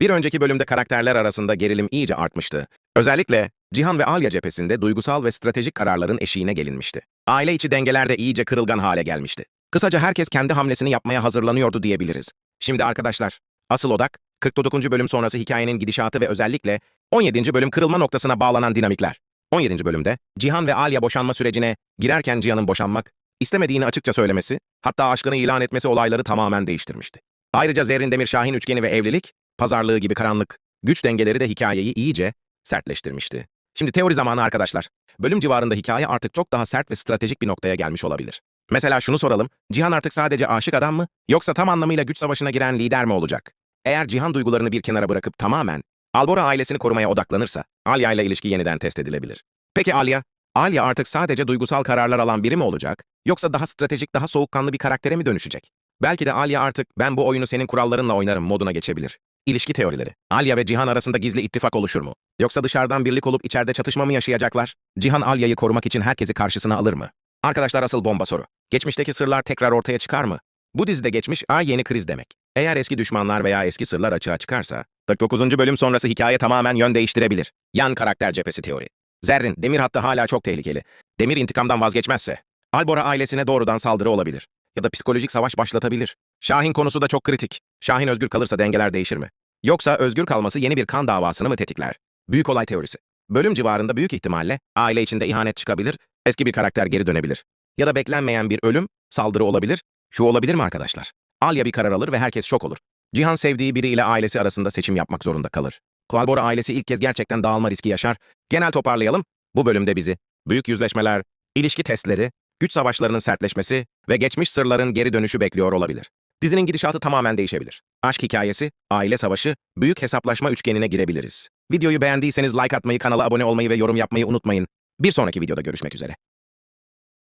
Bir önceki bölümde karakterler arasında gerilim iyice artmıştı. Özellikle Cihan ve Alya cephesinde duygusal ve stratejik kararların eşiğine gelinmişti. Aile içi dengeler de iyice kırılgan hale gelmişti. Kısaca herkes kendi hamlesini yapmaya hazırlanıyordu diyebiliriz. Şimdi arkadaşlar, asıl odak 49. bölüm sonrası hikayenin gidişatı ve özellikle 17. bölüm kırılma noktasına bağlanan dinamikler. 17. bölümde Cihan ve Alya boşanma sürecine girerken Cihan'ın boşanmak, istemediğini açıkça söylemesi, hatta aşkını ilan etmesi olayları tamamen değiştirmişti. Ayrıca Zerrin Demir Şahin üçgeni ve evlilik, pazarlığı gibi karanlık, güç dengeleri de hikayeyi iyice sertleştirmişti. Şimdi teori zamanı arkadaşlar. Bölüm civarında hikaye artık çok daha sert ve stratejik bir noktaya gelmiş olabilir. Mesela şunu soralım, Cihan artık sadece aşık adam mı, yoksa tam anlamıyla güç savaşına giren lider mi olacak? Eğer Cihan duygularını bir kenara bırakıp tamamen Albora ailesini korumaya odaklanırsa, Alya ile ilişki yeniden test edilebilir. Peki Alya? Alya artık sadece duygusal kararlar alan biri mi olacak, yoksa daha stratejik, daha soğukkanlı bir karaktere mi dönüşecek? Belki de Alya artık ben bu oyunu senin kurallarınla oynarım moduna geçebilir. İlişki teorileri. Alya ve Cihan arasında gizli ittifak oluşur mu? Yoksa dışarıdan birlik olup içeride çatışma mı yaşayacaklar? Cihan Alya'yı korumak için herkesi karşısına alır mı? Arkadaşlar asıl bomba soru. Geçmişteki sırlar tekrar ortaya çıkar mı? Bu dizide geçmiş ay yeni kriz demek. Eğer eski düşmanlar veya eski sırlar açığa çıkarsa, 49. bölüm sonrası hikaye tamamen yön değiştirebilir. Yan karakter cephesi teori. Zerrin, Demir hattı hala çok tehlikeli. Demir intikamdan vazgeçmezse, Albora ailesine doğrudan saldırı olabilir. Ya da psikolojik savaş başlatabilir. Şahin konusu da çok kritik. Şahin özgür kalırsa dengeler değişir mi? Yoksa özgür kalması yeni bir kan davasını mı tetikler? Büyük olay teorisi. Bölüm civarında büyük ihtimalle aile içinde ihanet çıkabilir, eski bir karakter geri dönebilir. Ya da beklenmeyen bir ölüm, saldırı olabilir. Şu olabilir mi arkadaşlar? Alya bir karar alır ve herkes şok olur. Cihan sevdiği biriyle ailesi arasında seçim yapmak zorunda kalır. Kualbora ailesi ilk kez gerçekten dağılma riski yaşar. Genel toparlayalım. Bu bölümde bizi büyük yüzleşmeler, ilişki testleri, güç savaşlarının sertleşmesi ve geçmiş sırların geri dönüşü bekliyor olabilir. Dizinin gidişatı tamamen değişebilir. Aşk hikayesi, aile savaşı, büyük hesaplaşma üçgenine girebiliriz. Videoyu beğendiyseniz like atmayı, kanala abone olmayı ve yorum yapmayı unutmayın. Bir sonraki videoda görüşmek üzere.